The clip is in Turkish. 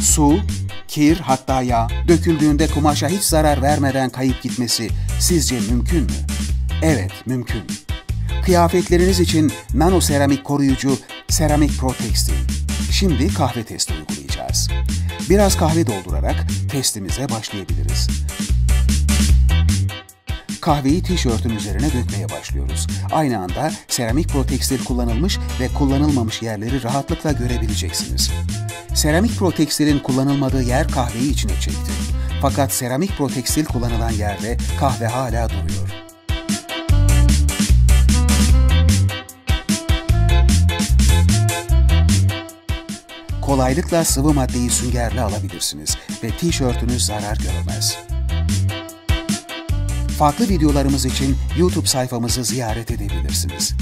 Su, kir hatta yağ döküldüğünde kumaşa hiç zarar vermeden kayıp gitmesi sizce mümkün mü? Evet, mümkün. Kıyafetleriniz için nano seramik koruyucu Seramik Pro Textil. Şimdi kahve testi uygulayacağız. Biraz kahve doldurarak testimize başlayabiliriz. Kahveyi tişörtün üzerine dökmeye başlıyoruz. Aynı anda seramik protekstil kullanılmış ve kullanılmamış yerleri rahatlıkla görebileceksiniz. Seramik protekstilin kullanılmadığı yer kahveyi içine çekti. Fakat seramik protekstil kullanılan yerde kahve hala duruyor. Kolaylıkla sıvı maddeyi süngerle alabilirsiniz ve tişörtünüz zarar görmez. Farklı videolarımız için YouTube sayfamızı ziyaret edebilirsiniz.